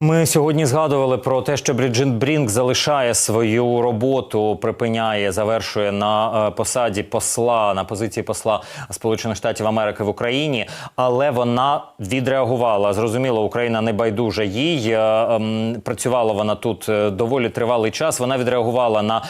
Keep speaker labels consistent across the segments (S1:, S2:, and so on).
S1: Ми сьогодні згадували про те, що Бріджит Брінк залишає свою роботу, припиняє, завершує на е, посаді посла на позиції посла Сполучених Штатів Америки в Україні, але вона відреагувала. Зрозуміло, Україна не байдужа їй. Е, ем, Працювала вона тут е, доволі тривалий час. Вона відреагувала на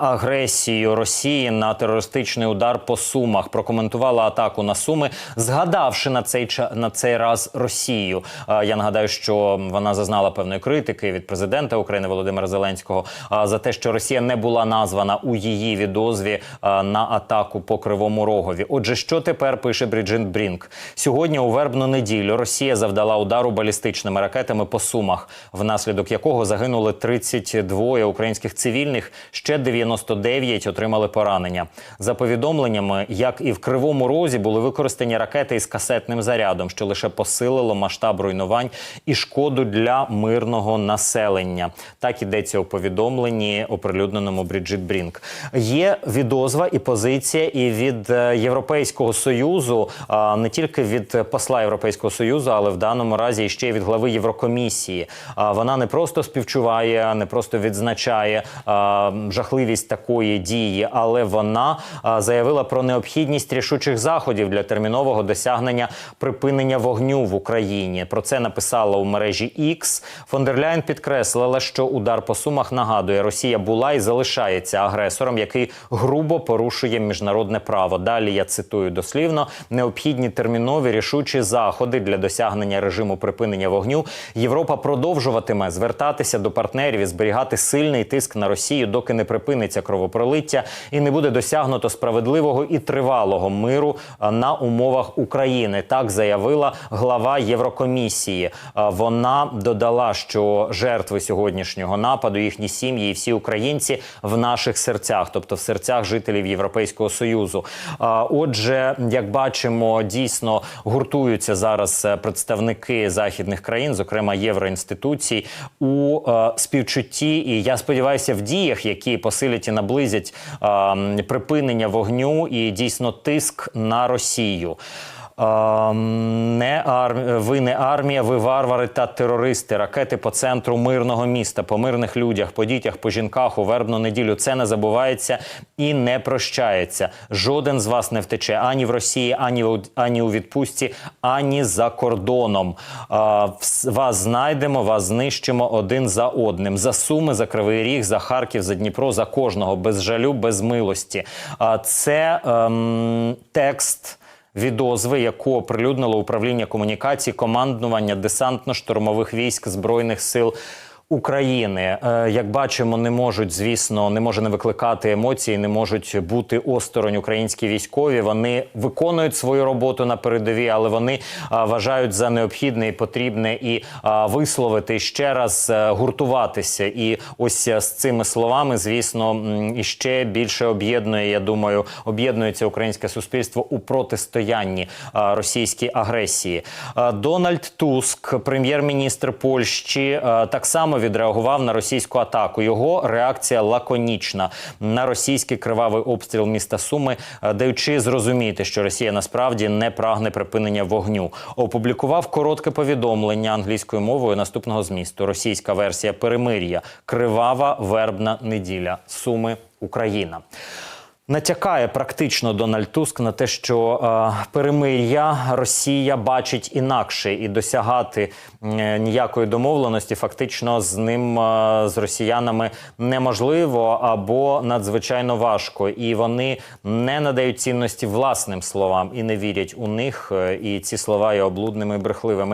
S1: агресію Росії на терористичний удар по Сумах. Прокоментувала атаку на Суми, згадавши на цей на цей раз Росію. Я нагадаю, що вона зазнала певної критики від президента України Володимира Зеленського за те, що Росія не була названа у її відозві на атаку по Кривому Рогові. Отже, що тепер пише Бріджит Брінк? Сьогодні у вербну неділю Росія завдала удару балістичними ракетами по Сумах, внаслідок якого загинули 32 українських цивільних, ще 99 отримали поранення. За повідомленнями, як і в Кривому Розі були використані ракети із касетним зарядом, що лише посилило масштаб руйнувань і шкоду для мирного населення. Так ідеться у повідомленні, оприлюдненому Бріджит Брінк. Є відозва і позиція і від е, Європейського союзу, не тільки від посла Європейського союзу, але в даному разі ще й від глави Єврокомісії. Вона не просто співчуває, не просто відзначає жахливість такої дії, але вона заявила про необхідність рішучих заходів для термінового досягнення припинення вогню в Україні. Про це написала у мережі X. Фон дер Ляйн підкреслила, що удар по сумах нагадує, Росія була і залишається агресором, який грубо порушує міжнародне право. Далі я цитую дослівно: необхідні термінові рішучі заходи для досягнення режиму припинення вогню. Європа продовжуватиме звертатися до партнерів і зберігати сильний тиск на Росію, доки не припиниться кровопролиття і не буде досягнуто справедливого і тривалого миру на умовах України. Так заявила глава Єврокомісії. Вона додала, що жертви сьогоднішнього нападу, їхні сім'ї і всі українці в наших серцях, тобто в серцях жителів Європейського союзу. Отже, як бачимо, дійсно гуртуються зараз е, представники західних країн, зокрема євроінституцій, у е, співчутті. І я сподіваюся, в діях, які посилять і наблизять припинення вогню і дійсно тиск на Росію. Не ар... ви не армія, ви варвари та терористи. Ракети по центру мирного міста, по мирних людях, по дітях, по жінках у вербну неділю. Це не забувається і не прощається. Жоден з вас не втече ані в Росії, ані у, ані у відпустці, ані за кордоном. А, вас знайдемо, вас знищимо один за одним. За суми, за кривий ріг, за Харків, за Дніпро, за кожного без жалю, без милості. А це ем, текст відозви, яку оприлюднило управління комунікацій командування десантно-штурмових військ збройних сил. України, Е, як бачимо, не можуть, звісно, не може не викликати емоції, не можуть бути осторонь українські військові. Вони виконують свою роботу на передовій, але вони вважають за необхідне і потрібне і а, висловити ще раз е, гуртуватися. І ось е, з цими словами, звісно, іще більше об'єднує. Я думаю, об'єднується українське суспільство у протистоянні російській агресії. Дональд Туск, прем'єр-міністр Польщі, так само відреагував на російську атаку. Його реакція лаконічна на російський кривавий обстріл міста Суми, даючи зрозуміти, що Росія насправді не прагне припинення вогню. Опублікував коротке повідомлення англійською мовою наступного змісту. Російська версія перемир'я кривава вербна неділя. Суми Україна. Натякає практично Дональд Туск на те, що е, перемир'я Росія бачить інакше і досягати е, ніякої домовленості фактично з ним е, з росіянами неможливо або надзвичайно важко, і вони не надають цінності власним словам і не вірять у них. е, І ці слова є облудними і брехливими.